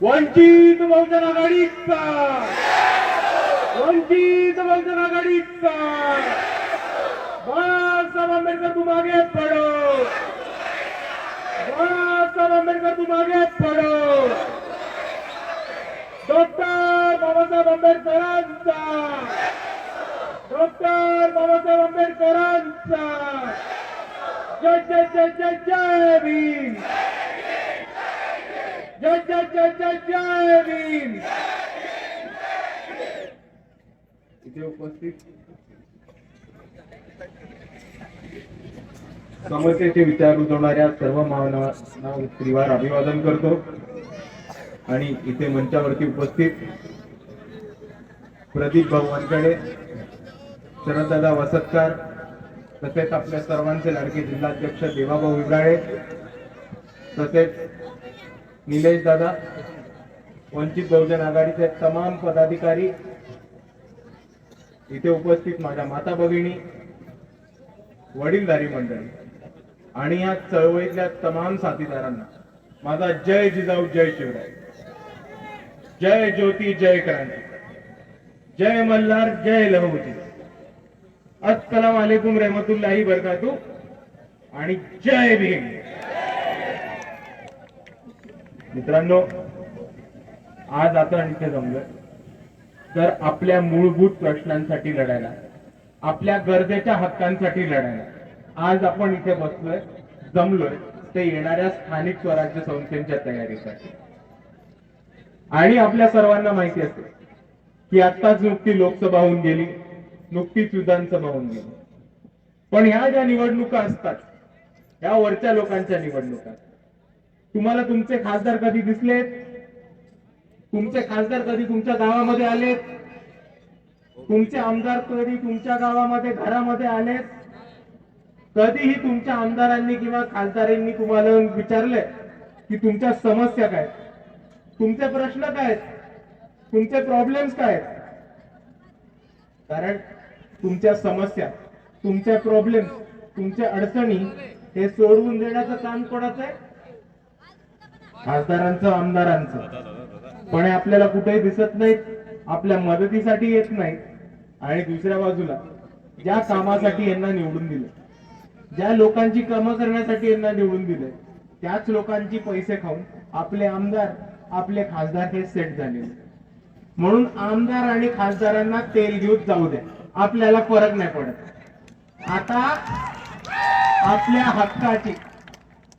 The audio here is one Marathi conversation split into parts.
वंचित बहुजन आघाडीचा वंचित बहुजन आघाडीचा बाळासाहेब आंबेडकर तुम आगे पडो बाळासाहेब आंबेडकर तुम आगे पडो डॉक्टर बाबासाहेब आंबेडकरांचा डॉक्टर बाबासाहेब आंबेडकरांचा जय जय जय जय जय भीम जय जय जय जय जय भीम. इथे उपस्थित समस्येचे विचार रुजवणाऱ्या सर्व मानवांना त्रिवार अभिवादन करतो. आणि इथे मंचावरती उपस्थित प्रदीप भाऊ वानकडे शरददादा वसतकार तसेच आपल्या सर्वांचे लाडके जिल्हाध्यक्ष देवाभाऊ विब्राळे तसेच निलेश दादा वंचित बहुजन आघाडीचे तमाम पदाधिकारी इथे उपस्थित माझ्या माता भगिनी वडीलधारी मंडळी आणि या चळवळीतल्या तमाम साथीदारांना माझा जय जिजाऊ जय शिवराय. जय ज्योती जय क्रांती. जय मल्हार जय लहूजी. अस्सलाम वालेकुम रहमतुल्लाही बरकातू आणि जय भीम. मित्रांनो आज आपण इथे जमलोय. तर आपल्या मूलभूत प्रश्नांसाठी लढायला आपल्या गरजेच्या हक्कांसाठी लढायला आज आपण इथे बसलोय जमलोय ते येणाऱ्या स्थानिक स्वराज्य संस्थेच्या तयारीसाठी. आणि आपल्या सर्वांना माहिती असते की आत्ताच नुकती लोकसभा होऊन गेली नुकतीच विधानसभा होऊन गेली. पण ह्या ज्या निवडणुका असतात ह्या वरच्या लोकांच्या निवडणुका तुम्हाला तुमचे खासदार कधी दिसलेत तुमचे खासदार कधी तुमच्या गावामध्ये आलेत तुमचे आमदार कधी तुमच्या गावामध्ये घरामध्ये आलेत कधीही तुमच्या आमदारांनी किंवा खासदारांनी तुम्हाला विचारले की तुमच्या समस्या काय आहेत? तुमचे प्रश्न काय आहेत? तुमचे प्रॉब्लेम्स काय आहेत? कारण तुमच्या समस्या तुमच्या प्रॉब्लेम्स तुमच्या अडचणी हे सोडवून देण्याचं काम कोणाचं आहे खासदारांचं आमदारांचं. पण हे आपल्याला कुठेही दिसत नाहीत आपल्या मदतीसाठी येत नाहीत. आणि दुसऱ्या बाजूला ज्या कामासाठी यांना निवडून दिलं ज्या लोकांची कामं करण्यासाठी यांना निवडून दिलंय त्याच लोकांची पैसे खाऊन आपले आमदार आपले खासदार हे सेट झाले म्हणून आमदार आणि खासदारांना तेल घेऊन जाऊ द्या. आपल्याला फरक नाही पडत. आता आपल्या हक्काची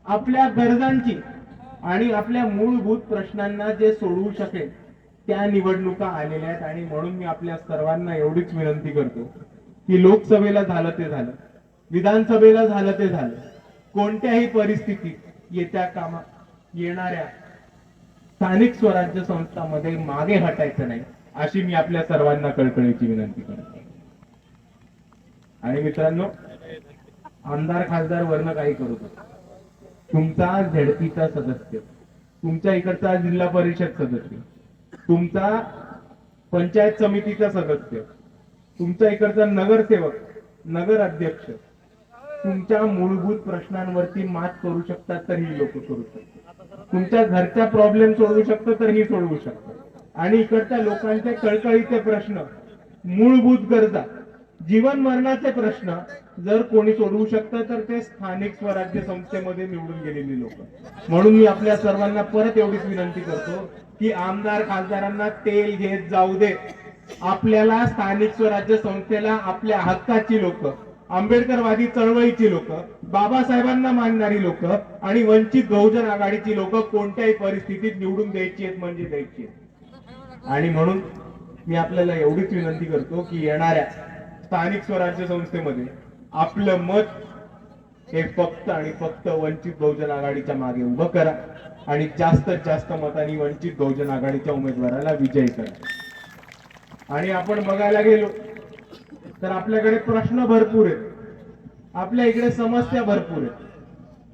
आपल्या गरजांची आणि आपल्या मूलभूत प्रश्नांना जे सोडवू शकेल त्या निवडणुका आलेल्या आहेत आणि म्हणून मी आपल्या सर्वांना एवढीच विनंती करतो की लोकसभेला झालं ते झालं विधानसभेला झालं ते झालं कोणत्याही परिस्थितीत येत्या कामा येणाऱ्या स्थानिक स्वराज्य संस्थांमध्ये मागे हटायचं नाही अशी मी आपल्या सर्वांना कळकळीची विनंती करतो. आणि मित्रांनो आमदार खासदार वर्ण काही करू शकतो तुमचा झेडपीचा सदस्य तुमच्या इकडचा जिल्हा परिषद सदस्य तुमचा पंचायत समितीचा सदस्य तुमच्या इकडचा नगरसेवक नगर अध्यक्ष तुमच्या मूलभूत प्रश्नांवरती मात करू शकतात तर ही लोक करू शकतात. तुमच्या घरचा प्रॉब्लेम सोडवू शकतो तर ही सोडवू शकतात. आणि इकडच्या लोकांचे कळकळीचे प्रश्न मूलभूत गरजा जीवन मरणाचे प्रश्न जर कोणी सोडवू शकतं तर ते स्थानिक स्वराज्य संस्थेमध्ये निवडून गेलेली लोक. म्हणून मी आपल्या सर्वांना परत एवढीच विनंती करतो की आमदार खासदारांना तेल घेत जाऊ दे. आपल्याला स्थानिक स्वराज्य संस्थेला आपल्या हक्काची लोक आंबेडकरवादी चळवळीची लोक बाबासाहेबांना मानणारी लोक आणि वंचित बहुजन आघाडीची लोक कोणत्याही परिस्थितीत निवडून द्यायची आहेत म्हणजे द्यायची आहेत. आणि म्हणून मी आपल्याला एवढीच विनंती करतो की येणाऱ्या स्थानिक स्वराज्य संस्थेमध्ये आपलं मत हे फक्त आणि फक्त वंचित बहुजन आघाडीच्या मागे उभं करा आणि जास्तीत जास्त मतांनी वंचित बहुजन आघाडीच्या उमेदवाराला विजयी करा. आणि आपण बघायला गेलो तर आपल्याकडे प्रश्न भरपूर आहेत. आपल्या इकडे समस्या भरपूर आहेत.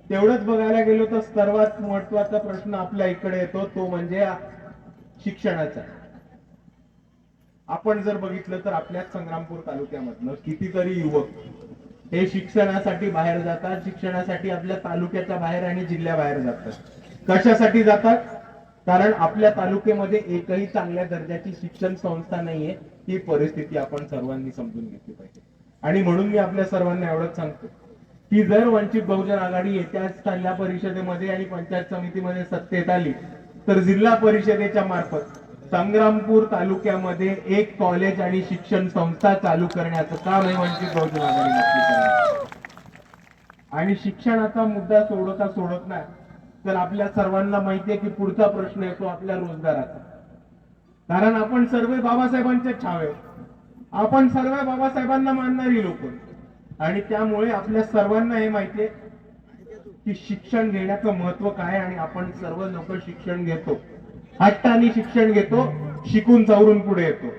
तेवढंच बघायला गेलो तर सर्वात महत्त्वाचा प्रश्न आपल्या इकडे येतो तो म्हणजे शिक्षणाचा. आपण जर बघितलं तर आपल्याच संग्रामपूर तालुक्यामधनं कितीतरी युवक हे शिक्षणासाठी बाहेर जातात शिक्षणासाठी आपल्या तालुक्याच्या बाहेर आणि जिल्ह्याबाहेर जातात. कशासाठी जातात? कारण आपल्या तालुक्यामध्ये एकही चांगल्या दर्जाची शिक्षण संस्था नाहीये ही परिस्थिती आपण सर्वांनी समजून घेतली पाहिजे. आणि म्हणून मी आपल्या सर्वांना एवढंच सांगतो की जर वंचित बहुजन आघाडी येत्या जिल्हा परिषदेमध्ये आणि पंचायत समितीमध्ये सत्तेत आली तर जिल्हा परिषदेच्या मार्फत संग्रामपूर तालुक्यामध्ये एक कॉलेज आणि शिक्षण संस्था चालू करण्याचं काम हे वंचित बहुजन आघाडी नक्की आणि शिक्षणाचा मुद्दा सोडता सोडत नाही तर आपल्या सर्वांना माहितीये की पुढचा प्रश्न येतो आपल्या रोजगाराचा. कारण आपण सर्व बाबासाहेबांचे छावे आपण सर्व बाबासाहेबांना मानणारी लोक आणि त्यामुळे आपल्या सर्वांना हे माहितीये की शिक्षण घेण्याचं महत्त्व काय आणि आपण सर्व लोक शिक्षण घेतो. हट्टाने शिक्षण घेतो शिकून चावरून पुढे येतो.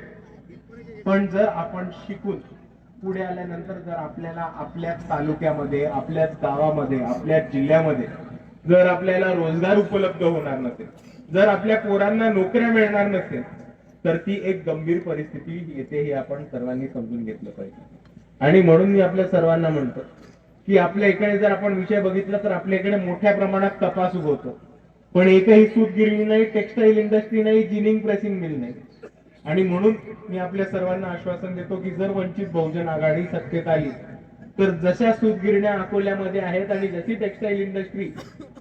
पण जर आपण शिकून पुढे आल्यानंतर जर आपल्याला आपल्याच तालुक्यामध्ये आपल्याच गावामध्ये आपल्याच जिल्ह्यामध्ये जर आपल्याला रोजगार उपलब्ध होणार नसेल जर आपल्या पोरांना नोकऱ्या मिळणार नसेल तर ती एक गंभीर परिस्थिती येते हे आपण सर्वांनी समजून घेतलं पाहिजे. आणि म्हणून मी आपल्या सर्वांना म्हणतो की आपल्या इकडे जर आपण विषय बघितला तर आपल्या इकडे मोठ्या प्रमाणात तपास उगवतो. पण एकही सूत गिरणी नाही टेक्सटाईल इंडस्ट्री नाही जिनिंग प्रेसिंग मिल नाही. आणि म्हणून मी आपल्या सर्वांना आश्वासन देतो की जर वंचित बहुजन आघाडी सत्तेत आली तर जशा सूतगिरण्या अकोल्यामध्ये आहेत आणि जशी टेक्सटाईल इंडस्ट्री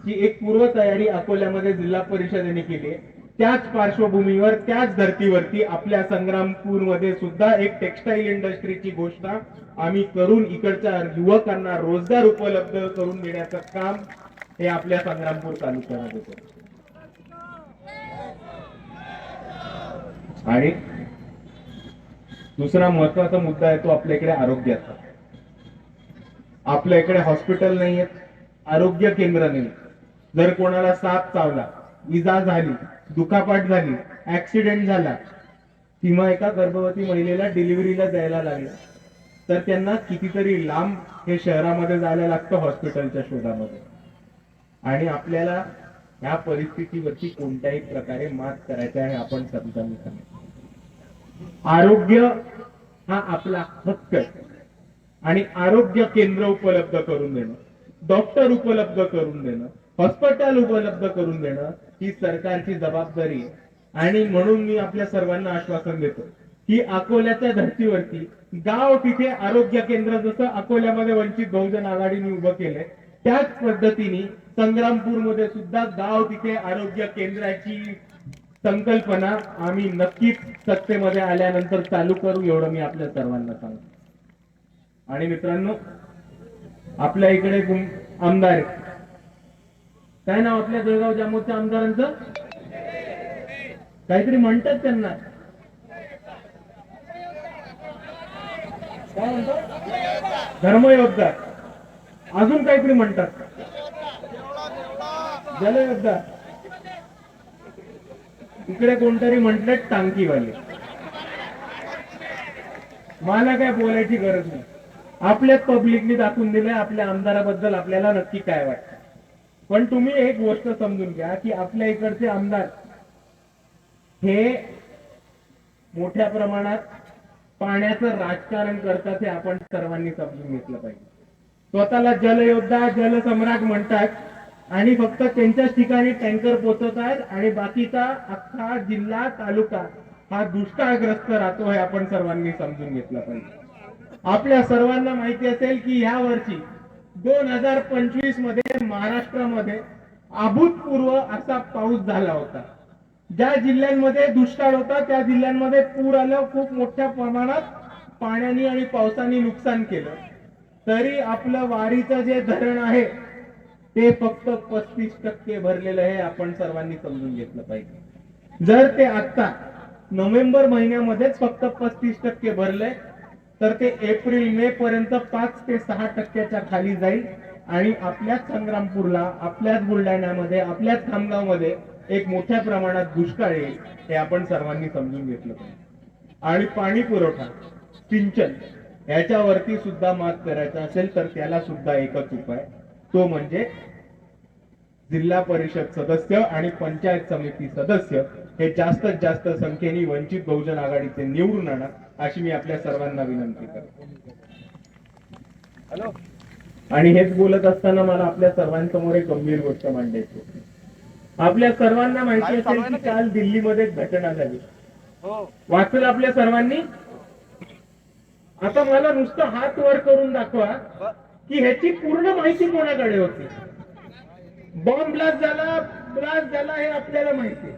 ही एक पूर्व तयारी अकोल्यामध्ये जिल्हा परिषदेने केली आहे त्याच पार्श्वभूमीवर त्याच धर्तीवरती आपल्या संग्रामपूरमध्ये सुद्धा एक टेक्सटाईल इंडस्ट्रीची घोषणा आम्ही करून इकडच्या युवकांना रोजगार उपलब्ध करून देण्याचं काम हे आपल्या संग्रामपूर तालुक्यामध्ये आणि दुसरा महत्त्वाचा मुद्दा आहे तो आपल्या इकडे आरोग्याचा. आपल्या इकडे हॉस्पिटल नाही आरोग्य केंद्र नाही जर कोणाला साप चावला इजा झाली दुखापाट झाली ऍक्सिडेंट झाला किंवा एका गर्भवती महिलेला डिलिव्हरीला जायला लागलं तर त्यांना कितीतरी लांब हे शहरामध्ये जायला लागतं हॉस्पिटलच्या शोधामध्ये. आणि आपल्याला ह्या परिस्थितीवरती कोणत्याही प्रकारे मात करायचा आहे आपण समजावून सांगितलं आरोग्य हा आपला हक्क आहे. आणि आरोग्य केंद्र उपलब्ध करून देणं डॉक्टर उपलब्ध करून देणं हॉस्पिटल उपलब्ध करून देणं ही सरकारची जबाबदारी आहे. आणि म्हणून मी आपल्या सर्वांना आश्वासन देतो की अकोल्याच्या धर्तीवरती गाव तिथे आरोग्य केंद्र जसं अकोल्यामध्ये वंचित बहुजन आघाडीने उभं केलंय त्याच पद्धतीने संग्रामपूरमध्ये सुद्धा गाव तिथे आरोग्य केंद्राची संकल्पना आम्ही नक्कीच सत्तेमध्ये आल्यानंतर चालू करू एवढं मी आपल्या सर्वांना सांगतो. आणि मित्रांनो आपल्या इकडे गुम- आमदार आहेत. काय नाव आपल्या जळगाव जामोदच्या आमदारांचं? काहीतरी म्हणतात त्यांना. काय म्हणतात? धर्मयोद्धा. अजून काहीतरी म्हणतात जलयोद्धा इकडे कोणतरी म्हंटले टांकीवाले. मला काय बोलायची गरज नाही. आपल्याच पब्लिकने दाखवून दिले आपल्या आमदाराबद्दल आपल्याला नक्की काय वाटतं. पण तुम्ही एक गोष्ट समजून घ्या की आपल्या इकडचे आमदार हे मोठ्या प्रमाणात पाण्याचं राजकारण करतात हे आपण सर्वांनी समजून घेतलं पाहिजे. स्वतःला जलयोद्धा जलसम्राट म्हणतात. आणि फक्त त्यांच्याच ठिकाणी टँकर पोहोचवतात आणि बाकीचा अख्खा जिल्हा तालुका हा दुष्काळग्रस्त राहतो हे आपण सर्वांनी समजून घेतलं पाहिजे. आपल्या सर्वांना माहिती असेल की ह्या वर्षी दोन हजार पंचवीसमध्ये महाराष्ट्रामध्ये अभूतपूर्व असा पाऊस झाला होता. ज्या जिल्ह्यांमध्ये दुष्काळ होता त्या जिल्ह्यांमध्ये पूर आलं खूप मोठ्या प्रमाणात पाण्याने आणि पावसाने नुकसान केलं. तरी आपलं वारीचं जे धरण आहे ते फक्त पस्तीस टक्के भरलेलं आहे आपण सर्वांनी समजून घेतलं पाहिजे. जर ते आता नोव्हेंबर महिन्यामध्येच फक्त पस्तीस टक्के भरले तर ते एप्रिल मे पर्यंत पाच ते सहा टक्क्याच्या खाली जाईल आणि आपल्याच संग्रामपूरला आपल्याच बुलढाण्यामध्ये आपल्याच खामगावमध्ये एक मोठ्या प्रमाणात दुष्काळ येईल हे आपण सर्वांनी समजून घेतलं पाहिजे. आणि पाणी पुरवठा सिंचन याच्यावरती सुद्धा मात करायचं असेल तर त्याला सुद्धा एकच उपाय. तो म्हणजे जिल्हा परिषद सदस्य आणि पंचायत समिती सदस्य हे जास्तीत जास्त संख्येने वंचित बहुजन आघाडीचे निवडून आणा अशी मी आपल्या सर्वांना विनंती करतो. आणि हेच बोलत असताना मला आपल्या सर्वांसमोर एक गंभीर गोष्ट मांडायची होती. आपल्या सर्वांना माहिती असेल की काल दिल्लीमध्ये एक घटना झाली. वाचलं आपल्या सर्वांनी? आता मला नुसतं हात वर करून दाखवा की ह्याची पूर्ण माहिती कोणाकडे होती? बॉम्ब ब्लास्ट झाला ब्लास्ट झाला हे आपल्याला माहिती आहे.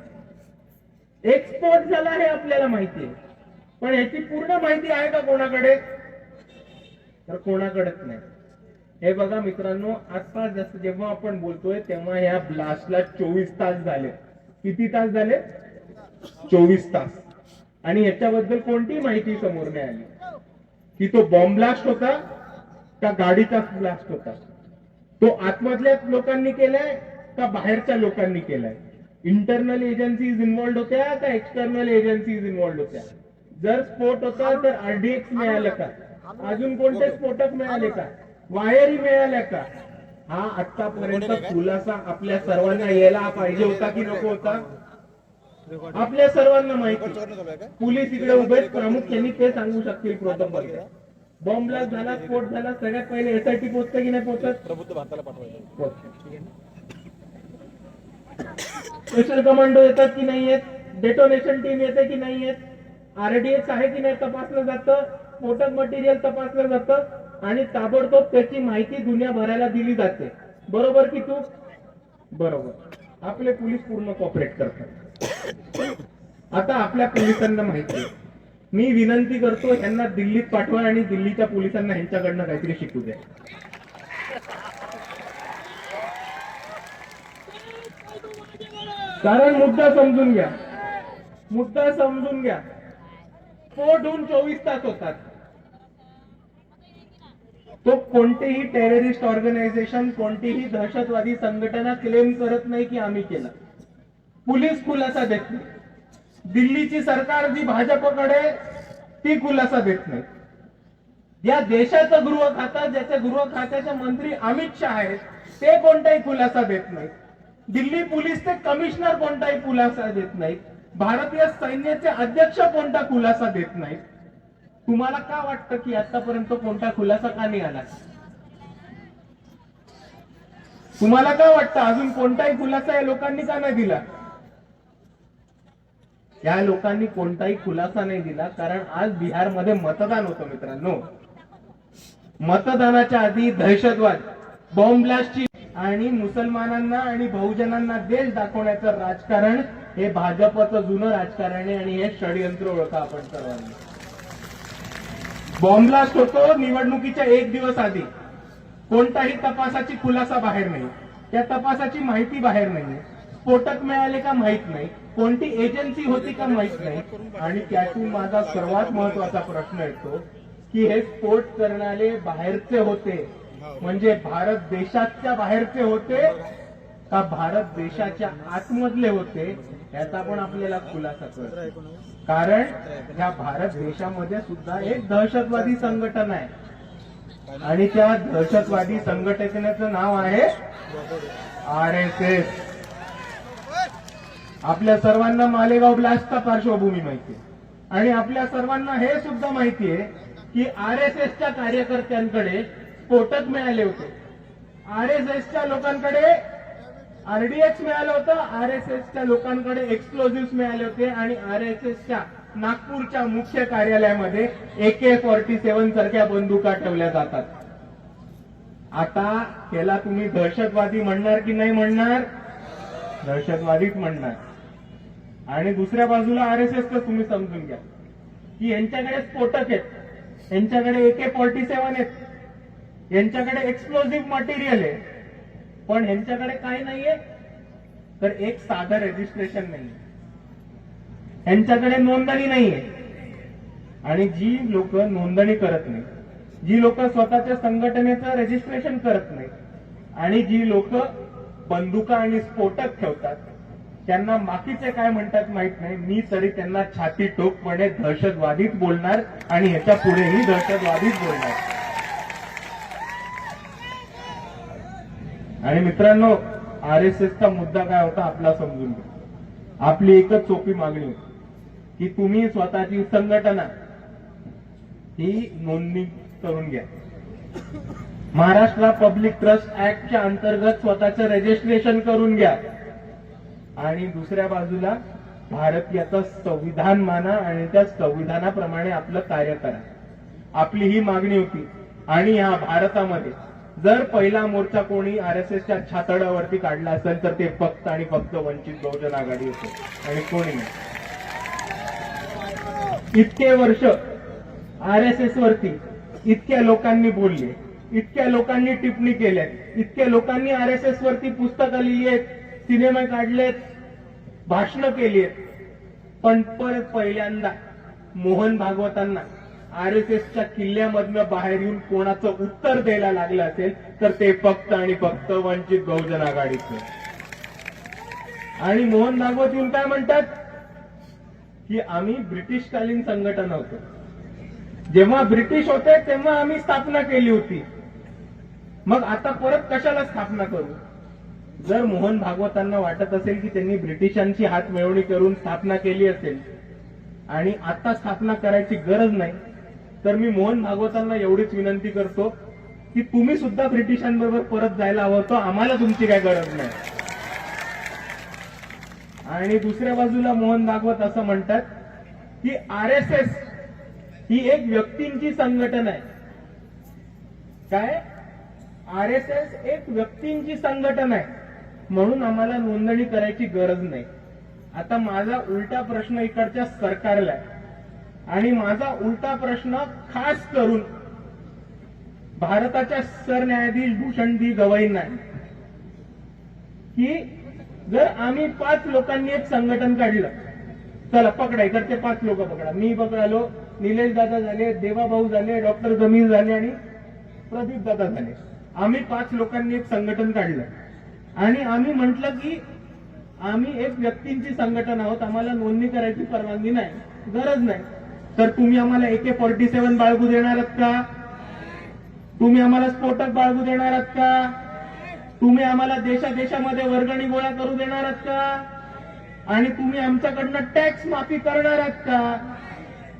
एक्सपोर्ट झाला हे आपल्याला माहिती आहे. पण ह्याची पूर्ण माहिती आहे का कोणाकडे? तर कोणाकडेच नाही. हे बघा मित्रांनो आता जसं जेव्हा आपण बोलतोय तेव्हा ह्या ब्लास्टला चोवीस तास झाले. किती तास झाले? चोवीस तास. आणि ह्याच्याबद्दल कोणतीही माहिती समोर नाही आली. की तो बॉम्ब ब्लास्ट होता का गाडीचा ब्लास्ट होता. तो आतमधल्या लोकांनी केलाय का बाहेरच्या लोकांनी केलाय? इंटरनल एजन्सीज इन्व्हॉल्ड होत्या का एक्सटर्नल एजन्सीज इन्व्हॉल्ड होत्या? जर स्फोट होता तर आरडीएक्स मिळालं का? अजून कोणते स्फोटक मिळाले का? वायरी मिळाल्या का? हा आतापर्यंत खुलासा आपल्या सर्वांना यायला पाहिजे होता की नको होता? आपल्या सर्वांना माहिती पोलीस इकडे उभे प्रामुख्याने ते सांगू शकतील प्रोटोकॉल बॉम्ब ब्लास्ट झाला स्फोट झाला सगळ्यात पहिले एसआयटी पोहोचते की नाही पोहोचत? प्रबुद्ध भारताला पाठवायचं पोहोचते. स्पेशल कमांडो येतात की नाही येत? डेटोनेशन टीम येते की नाही येत? आरडीएक्स आहे की नाही तपासलं जातं? स्फोटक मटेरियल तपासलं जातं? आणि ताबडतोब त्याची माहिती दुनियाभराला दिली जाते. बरोबर की तू बरोबर. आपले पोलीस पूर्ण कॉपरेट करतात. आता आपल्या पोलिसांना माहिती आहे. मी विनंती करतो यांना दिल्लीत पाठवा आणि दिल्लीच्या पोलिसांना यांच्याकडनं काहीतरी शिकू द्या. कारण मुद्दा समजून घ्या. मुद्दा समजून घ्या. स्फोट होऊन चोवीस तास होतात. तो कोणतेही टेररिस्ट ऑर्गनायझेशन कोणतीही दहशतवादी संघटना क्लेम करत नाही की आम्ही केला. पोलीस खुलासा देत नाही. दिल्लीची सरकार जी भाजपकडे ती खुलासा देत नाही. या देशाचं गृह खातं ज्याचे गृह खात्याचे मंत्री अमित शहा आहेत ते कोणताही खुलासा देत नाहीत. दिल्ली पोलीसचे कमिशनर कोणताही खुलासा देत नाहीत. भारतीय सैन्याचे अध्यक्ष कोणता खुलासा देत नाहीत. तुम्हाला का वाटतं की आतापर्यंत कोणता खुलासा का नाही आला? तुम्हाला का वाटतं अजून कोणताही खुलासा या लोकांनी का नाही दिला? या लोकांनी कोणताही खुलासा नाही दिला कारण आज बिहारमध्ये मतदान होतं मित्रांनो. मतदानाच्या आधी दहशतवाद बॉम्ब ब्लास्टची आणि मुसलमानांना आणि बहुजनांना देश दाखवण्याचं राजकारण हे भाजपचं जुनं राजकारण आहे आणि हे षडयंत्र ओळखा आपण सर्वांनी. बॉम्ब ब्लास्ट होतो निवडणुकीच्या एक दिवस आधी. कोणताही तपासाची खुलासा बाहेर नाही. त्या तपासाची माहिती बाहेर नाही स्फोटक मिळाले का माहीत नाही. कोणती एजन्सी होती का माहीत नाही. आणि त्यातून माझा सर्वात महत्त्वाचा प्रश्न येतो की हे स्फोट करणारे बाहेरचे होते. म्हणजे भारत देशाच्या बाहेरचे होते का भारत देशाच्या आतमधले होते याचा पण आपल्याला खुलासा करतो कारण ह्या भारत देशामध्ये सुद्धा एक दहशतवादी संघटना आहे. आणि त्या दहशतवादी संघटनेचं नाव आहे आर एस एस. आपल्या सर्वांना मालेगाव ब्लास्टचा पार्श्वभूमी माहिती आहे. आणि आपल्या सर्वांना हे सुद्धा माहिती आहे की आर एस एसच्या कार्यकर्त्यांकडे स्फोटक मिळाले होते. आर एस एसच्या लोकांकडे आरडीएक्स मिळालं होतं आर एस एसच्या लोकांकडे एक्सप्लोजिव्ह मिळाले होते आणि आर एस एसच्या नागपूरच्या मुख्य कार्यालयामध्ये एके फॉर्टी सेव्हन सारख्या बंदुका ठेवल्या जातात. आता त्याला तुम्ही दहशतवादी म्हणणार की नाही म्हणणार? दहशतवादीच म्हणणार. आणि दुसऱ्या बाजूला आर एस एस तुम्ही समजून घ्या. की यांच्याकडे स्फोटक आहेत. यांच्याकडे ए के फॉर्टी सेव्हन आहेत. यांच्याकडे एक्सप्लोजिव्ह मटेरियल आहे. पण यांच्याकडे काय नाहीये. तर एक साधं रजिस्ट्रेशन नाही यांच्याकडे नोंदणी नाहीये. आणि जी लोक नोंदणी करत नाही जी लोक स्वतःच्या संघटनेचं रजिस्ट्रेशन करत नाही आणि जी लोक बंदुका आणि स्फोटक ठेवतात त्यांना बाकीचे काय म्हणतात माहीत नाही. मी तरी त्यांना छाती टोकपणे दहशतवादीच बोलणार आणि ह्याच्या पुढेही दहशतवादीच बोलणार. आणि मित्रांनो आर एस एसचा मुद्दा काय होता आपला समजून घ्या. आपली एकच सोपी मागणी होती की तुम्ही स्वतःची संघटना ही नोंदणी करून घ्या. महाराष्ट्र पब्लिक ट्रस्ट ऍक्टच्या अंतर्गत स्वतःचं रजिस्ट्रेशन करून घ्या. आणि दुसऱ्या बाजूला भारतीयाचं संविधान माना आणि त्या संविधानाप्रमाणे आपलं कार्य करा. आपली ही मागणी होती. आणि ह्या भारतामध्ये जर पहिला मोर्चा कोणी आर एस एसच्या छातडावरती काढला असेल तर ते फक्त आणि फक्त वंचित बहुजन आघाडी होते. आणि कोणी नाही. इतके वर्ष आर एस एस वरती इतक्या लोकांनी बोलले इतक्या लोकांनी टिप्पणी केल्या इतक्या लोकांनी आर एस एस वरती पुस्तकं लिहिली आहेत. सिनेमे काढलेत भाषणं केली आहेत पण परत पहिल्यांदा मोहन भागवतांना आर एस एसच्या किल्ल्यामधनं बाहेर येऊन कोणाचं उत्तर द्यायला लागलं असेल तर ते फक्त आणि फक्त वंचित बहुजन आघाडीचं. आणि मोहन भागवत येऊन काय म्हणतात? की आम्ही ब्रिटिशकालीन संघटन होतो. जेव्हा ब्रिटिश होते तेव्हा आम्ही स्थापना केली होती. मग आता परत कशाला स्थापना करू? जर मोहन भागवतांना वाटत असेल की त्यांनी ब्रिटिशांची हात मिळवणी करून स्थापना केली असेल आणि आता स्थापना करायची गरज नाही तर मी मोहन भागवतांना एवढीच विनंती करतो की तुम्ही सुद्धा ब्रिटिशांबरोबर परत जायला हवं होतं आम्हाला तुमची काय गरज नाही. आणि दुसऱ्या बाजूला मोहन भागवत असं म्हणतात की आर एस एस ही एक व्यक्तींची संघटना आहे. काय? आर एस एस एक व्यक्तींची संघटना आहे. म्हणून आम्हाला नोंदणी करायची गरज नाही. आता माझा उलटा प्रश्न इकडच्या सरकारला आहे. आणि माझा उलटा प्रश्न खास करून भारताच्या सरन्यायाधीश भूषण डी गवईंना की जर आम्ही पाच लोकांनी एक संघटन काढलं चला पकडा इकडचे पाच लोक पकडा. मी पकडालो निलेश दादा झाले देवाभाऊ झाले डॉक्टर जमीर झाले आणि प्रदीप दादा झाले. आम्ही पाच लोकांनी एक संघटन काढलं. आणि आम्ही म्हटलं की आम्ही एक व्यक्तींची संघटना आहोत. आम्हाला नोंदणी करायची परवानगी नाही. गरज नाही. तर तुम्ही आम्हाला एके फॉर्टी सेव्हन बाळगू देणार आहात का? तुम्ही आम्हाला स्फोटक बाळगू देणार आहात का? तुम्ही आम्हाला देशादेशामध्ये वर्गणी गोळा करू देणार आहात का? आणि तुम्ही आमच्याकडनं टॅक्स माफी करणार आहात का?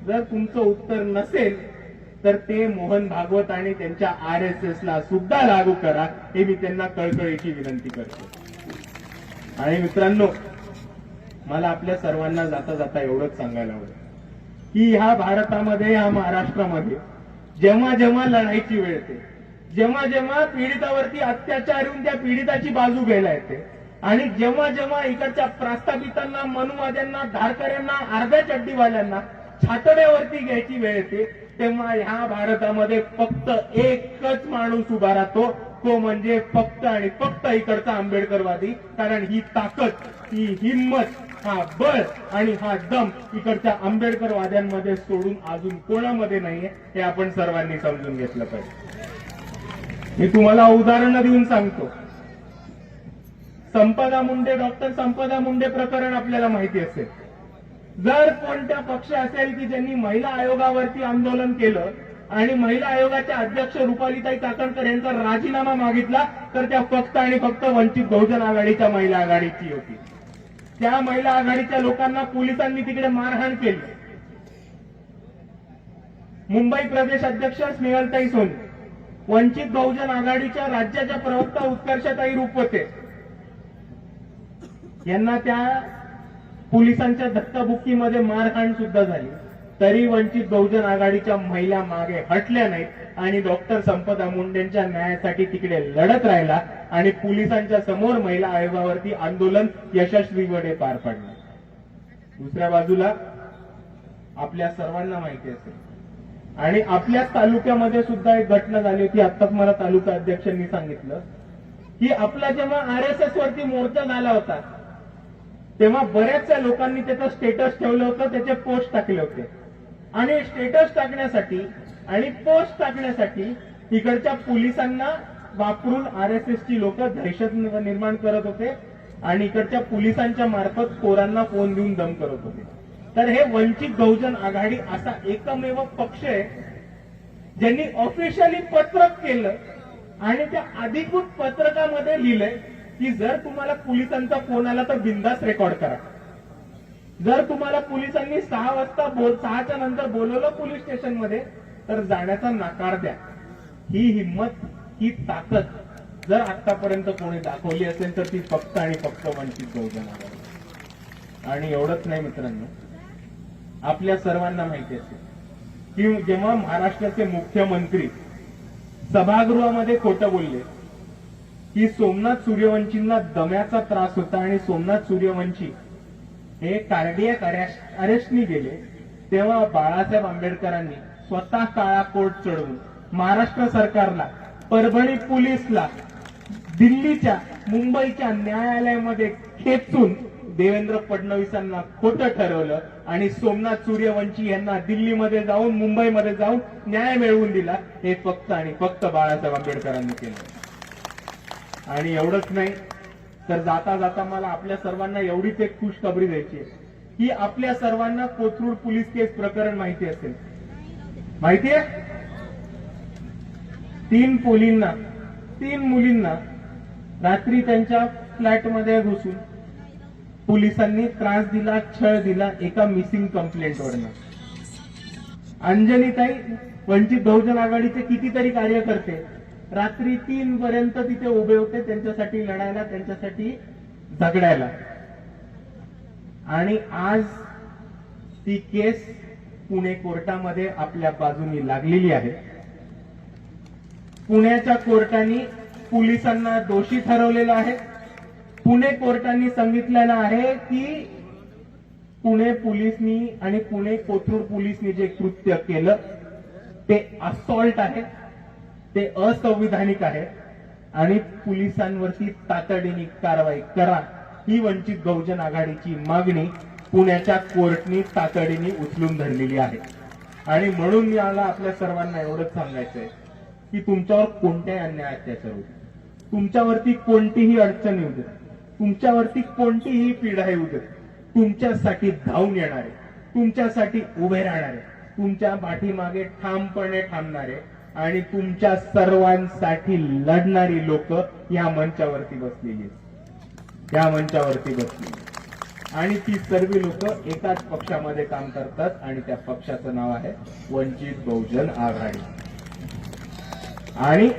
जर तुमचं उत्तर नसेल तर ते मोहन भागवत आणि त्यांच्या आर एस एस ला सुद्धा लागू करा हे मी त्यांना कळकळीची विनंती करतो. आणि मित्रांनो मला आपल्या सर्वांना जाता जाता एवढंच सांगायला आवडेल की ह्या भारतामध्ये ह्या महाराष्ट्रामध्ये जेव्हा जेव्हा लढाईची वेळ येते जेव्हा जेव्हा पीडितावरती अत्याचार येऊन त्या पीडिताची बाजू घ्यायला येते आणि जेव्हा जेव्हा इकडच्या प्रस्थापितांना मनुवाद्यांना धारकऱ्यांना अर्ध्या चड्डीवाल्यांना छातड्यावरती घ्यायची वेळ येते तेव्हा ह्या भारतामध्ये फक्त एकच माणूस उभा राहतो. तो म्हणजे फक्त आणि फक्त इकडचा आंबेडकरवादी. कारण ही ताकद ही हिंमत हा बळ आणि हा दम इकडच्या आंबेडकरवाद्यांमध्ये सोडून अजून कोणामध्ये नाहीये हे आपण सर्वांनी समजून घेतलं पाहिजे. मी तुम्हाला उदाहरणं देऊन सांगतो. संपदा मुंडे डॉक्टर संपदा मुंडे प्रकरण आपल्याला माहिती असेल. जर कोणत्या पक्ष असेल की ज्यांनी महिला आयोगावरती आंदोलन केलं आणि महिला आयोगाच्या अध्यक्ष रुपालीताई काकणकर यांचा राजीनामा मागितला तर त्या फक्त आणि फक्त वंचित बहुजन आघाडीच्या महिला आघाडीची होती. त्या महिला आघाडीच्या लोकांना पोलिसांनी तिकडे मारहाण केली. मुंबई प्रदेश अध्यक्ष स्नेहलताई सोनी वंचित बहुजन आघाडीच्या राज्याच्या प्रवक्ता उत्कर्षताई रूपवते यांना त्या पोलिसांच्या धक्काबुक्कीमध्ये मारहाण सुद्धा झाली. तरी वंचित बहुजन आघाडीच्या महिला मागे हटल्या नाहीत आणि डॉक्टर संपदा मुंडेंच्या न्यायासाठी तिकडे लढत राहिला आणि पोलिसांच्या समोर महिला आयोगावरती आंदोलन यशस्वीपणे पार पडलं. दुसऱ्या बाजूला आपल्या सर्वांना माहिती असेल. आणि आपल्याच तालुक्यामध्ये सुद्धा एक घटना झाली होती. आत्ताच मला तालुका अध्यक्षांनी सांगितलं की आपला जेव्हा आर एस एस वरती मोर्चा झाला होता तेव्हा बऱ्याचशा लोकांनी त्याचं स्टेटस ठेवलं होतं त्याचे पोस्ट टाकले होते. आणि स्टेटस टाकण्यासाठी आणि पोस्ट टाकण्यासाठी तिकडच्या पोलिसांना वापरून आर एस लोक दहशत निर्माण करत होते आणि इकडच्या पोलिसांच्या मार्फत पोरांना फोन देऊन दम करत होते. तर हे वंचित बहुजन आघाडी असा एकमेव पक्ष आहे ज्यांनी ऑफिशियली पत्रक केलं आणि त्या अधिकृत पत्रकामध्ये लिहिलंय की जर तुम्हाला पोलिसांचा फोन आला तर बिंदास रेकॉर्ड करा. जर तुम्हाला पोलिसांनी सहा वाजता बोल सहाच्या नंतर बोलवलं पोलीस स्टेशनमध्ये तर जाण्याचा नकार द्या. ही हिंमत ही ताकद जर आतापर्यंत कोणी दाखवली असेल तर ती फक्त आणि फक्त वंचित बहुजन आघाडी आणि एवढंच नाही मित्रांनो आपल्या सर्वांना माहिती असेल की जेव्हा महाराष्ट्राचे मुख्यमंत्री सभागृहामध्ये खोटं बोलले की सोमनाथ सूर्यवंशींना दम्याचा त्रास होता आणि सोमनाथ सूर्यवंशी हे कार्डियक अरेस्टनी गेले तेव्हा बाळासाहेब आंबेडकरांनी स्वतः काळा कोट चढवून महाराष्ट्र सरकारला परभणी पोलीसला दिल्लीच्या मुंबईच्या न्यायालयामध्ये खेचून देवेंद्र फडणवीसांना खोटं ठरवलं आणि सोमनाथ सूर्यवंशी यांना दिल्लीमध्ये जाऊन मुंबईमध्ये जाऊन न्याय मिळवून दिला हे फक्त आणि फक्त बाळासाहेब आंबेडकरांनी केलं. आणि एवढंच नाही तर जाता जाता मला आपल्या सर्वांना एवढीच एक खुश खबरी द्यायची आहे. की आपल्या सर्वांना कोथरूड पोलीस केस प्रकरण माहिती असेल. माहिती आहे? तीन पोलींना तीन मुलींना रात्री त्यांच्या फ्लॅटमध्ये घुसून पोलिसांनी त्रास दिला छळ दिला एका मिसिंग कंप्लेंट वरनं. अंजनीताई वंचित बहुजन आघाडीचे कितीतरी कार्यकर्ते रात्री तीन पर्यंत तिथे उभे होते त्यांच्यासाठी लढायला त्यांच्यासाठी झगडायला आणि आज ती केस पुणे कोर्टामध्ये आपल्या बाजूनी लागलेली आहे. पुण्याच्या कोर्टाने पोलिसांना दोषी ठरवलेलं आहे. पुणे कोर्टाने सांगितलेलं आहे की पुणे पोलिसनी आणि पुणे कोथरूड पोलिसनी जे कृत्य केलं ते असॉल्ट आहे. ते असंविधानिक आहे. आणि पोलिसांवरती तातडीने कारवाई करा. ही वंचित बहुजन आघाडीची मागणी पुण्याच्या कोर्टनी तातडीने उचलून धरलेली आहे. आणि म्हणून मी आला आपल्या सर्वांना एवढंच सांगायचंय की तुमच्यावर कोणत्याही अन्याय अत्याचार होते तुमच्यावरती कोणतीही अडचण येऊ दे. तुमच्यावरती कोणतीही पीडा येऊ दे. तुमच्यासाठी धावून येणारे तुमच्यासाठी उभे राहणारे तुमच्या पाठीमागे ठामपणे थांबणारे आणि तुमच्या सर्वांसाठी लढणारी लोक या मंचावरती बसलेली आहेत. या मंचावरती बसलेली आणि ती सर्व लोक एकाच पक्षामध्ये काम करतात आणि त्या पक्षाचं नाव आहे वंचित बहुजन आघाडी. आणि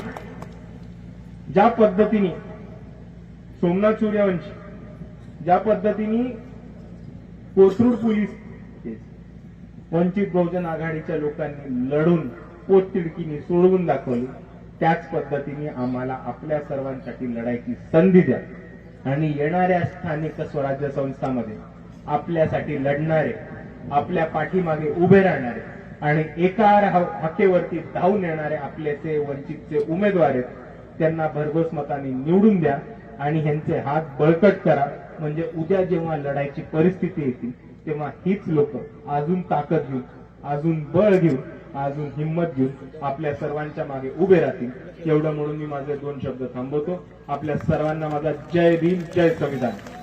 ज्या पद्धतीने सोमनाथ सूर्यवंशी ज्या पद्धतीने कोथरूड पोलीस वंचित बहुजन आघाडीच्या लोकांनी लढून पोटतिडकीने सोडवून दाखवली. त्याच पद्धतीने आम्हाला आपल्या सर्वांसाठी लढायची संधी द्या. आणि येणाऱ्या स्थानिक स्वराज्य संस्थामध्ये आपल्यासाठी लढणारे आपल्या पाठीमागे उभे राहणारे आणि एका हकेवरती धावून येणारे आपले जे वंचितचे उमेदवार आहेत त्यांना भरघोस मताने निवडून द्या आणि ह्यांचे हात बळकट करा. म्हणजे उद्या जेव्हा लढायची परिस्थिती येतील तेव्हा हीच लोक अजून ताकद घेऊन अजून बळ घेऊन अजून हिंमत घेऊन आपल्या सर्वांच्या मागे उभे राहतील. एवढं म्हणून मी माझे दोन शब्द थांबवतो. आपल्या सर्वांना माझा जय भीम जय संविधान.